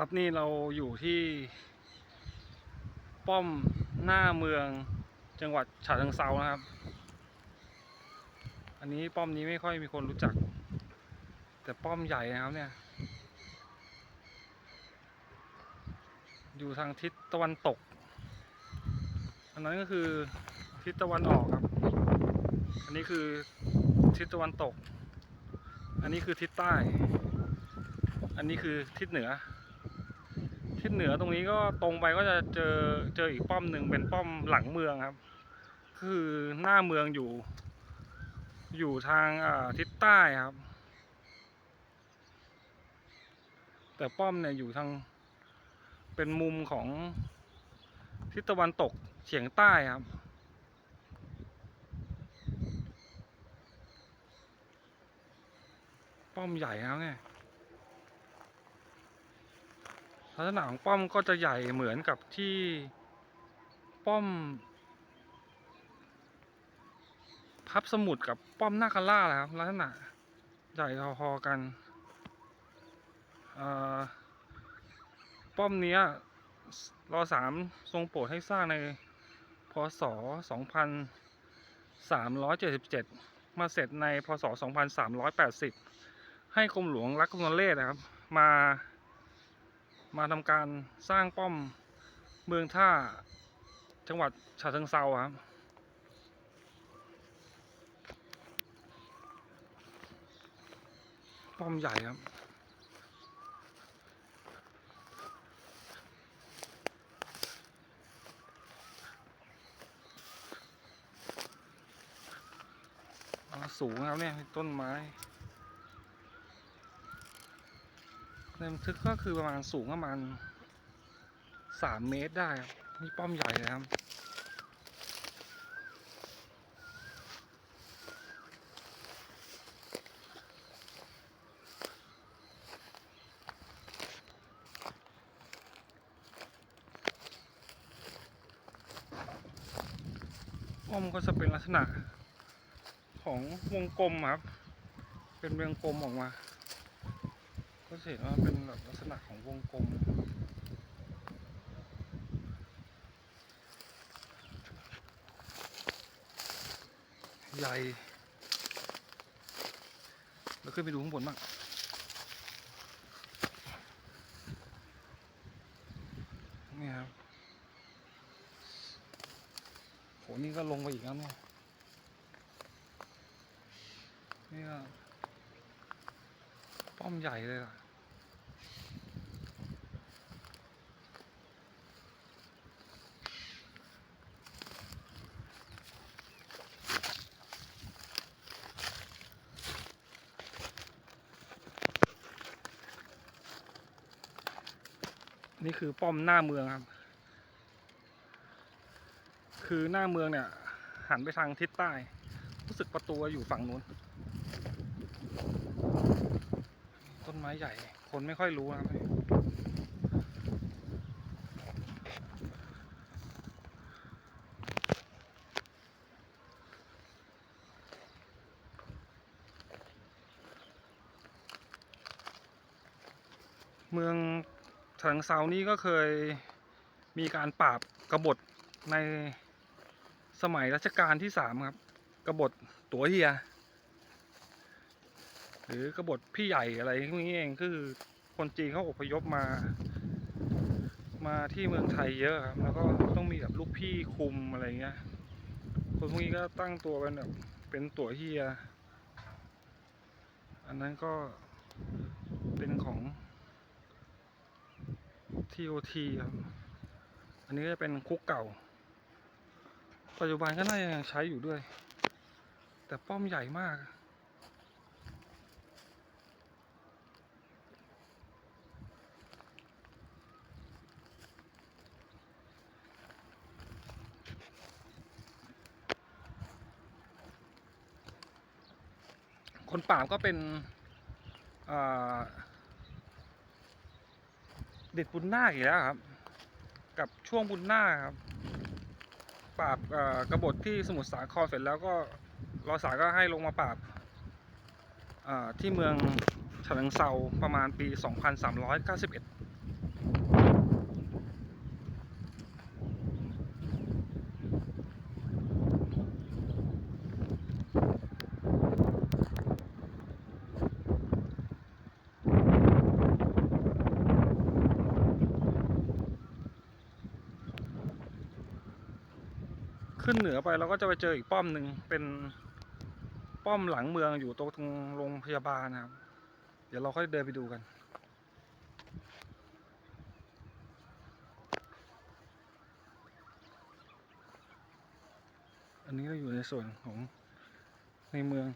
ครับนี่เราอยู่ที่ ป้อมหน้าเมืองจังหวัดฉะเชิงเซานะครับ อันนี้ป้อมนี้ไม่ค่อยมีคนรู้จัก แต่ป้อมใหญ่นะครับเนี่ย อยู่ทางทิศตะวันตก อันนั้นก็คือทิศตะวันออกครับ อันนี้คือทิศตะวันตก อันนี้คือทิศใต้ อันนี้คือทิศเหนือ ทิศเหนือตรงนี้ก็ตรงไปก็จะเจอเจออีกป้อมหนึ่งเป็นป้อมหลังเมืองครับ คือหน้าเมืองอยู่ อยู่ทางทิศใต้ครับ แต่ป้อมเนี่ยอยู่ทางเป็นมุมของทิศตะวันตกเฉียงใต้ครับป้อมใหญ่ครับเนี่ย ลักษณะของป้อมก็จะใหญ่เหมือนกับที่ป้อม พับสมุทรกับป้อมนาคาร่าแหละครับลักษณะใหญ่พอๆกันป้อมนี้รอสามทรงโปรดให้สร้างในพศ 2377 มาเสร็จในพศ 2380 ให้กรมหลวงรักกำนเลศนะครับ มา มาทำการสร้างป้อมเมืองท่าจังหวัดฉะเชิงเซาครับป้อมใหญ่ครับ สูงครับเนี่ยต้นไม้ ในบันทึกก็คือประมาณสูงประมาณสามเมตรได้ครับนี่ป้อมใหญ่เลยครับป้อมก็จะเป็นลักษณะของวงกลมครับ เป็นวงกลมออกมา ก็จะเห็นว่าเป็นแบบลักษณะของวงกลมใหญ่แล้วขึ้นไปดูข้างบนบ้างนี่ครับโหนี่ก็ลงไปอีกแล้วเนี่ยนี่ก็ป้อมใหญ่เลยล่ะ นี่คือป้อมหน้าเมืองครับ คือหน้าเมืองเนี่ย หันไปทางทิศใต้ รู้สึกประตูอยู่ฝั่งนู้น ต้นไม้ใหญ่ คนไม่ค่อยรู้นะครับเมือง ฉะเชิงเซานี่ก็เคยมีการปราบกบฏในสมัยรัชกาลที่สามครับกบฏตัวเฮีย หรือกบฏพี่ใหญ่อะไรพวกนี้เองคือคนจีนเขาอพยพมา มาที่เมืองไทยเยอะครับ แล้วก็ต้องมีแบบลูกพี่คุมอะไรเงี้ย คนพวกนี้ก็ตั้งตัวเป็นแบบเป็นตัวเฮีย อันนั้นก็เป็นของ TOT ครับ อันนี้ก็จะเป็นคุกเก่า ปัจจุบันก็น่าจะยังใช้อยู่ด้วย แต่ป้อมใหญ่มาก คนป่าบก็เป็นอ่า เด็ดบุญนาคอีกแล้วครับ กับช่วงบุญนาคครับ ปราบเอ่อกบฏที่สมุทรสาครเสร็จแล้วก็รอสาก็ให้ลงมาปราบที่เมืองฉะเชิงเซาประมาณปี 2391 ขึ้นเหนือไปเราก็จะไปเจออีกป้อมหนึ่งเป็นป้อมหลังเมืองอยู่ตรงตรงโรงพยาบาลนะครับ เดี๋ยวเราค่อยเดินไปดูกันอันนี้เราอยู่ในส่วนของในเมือง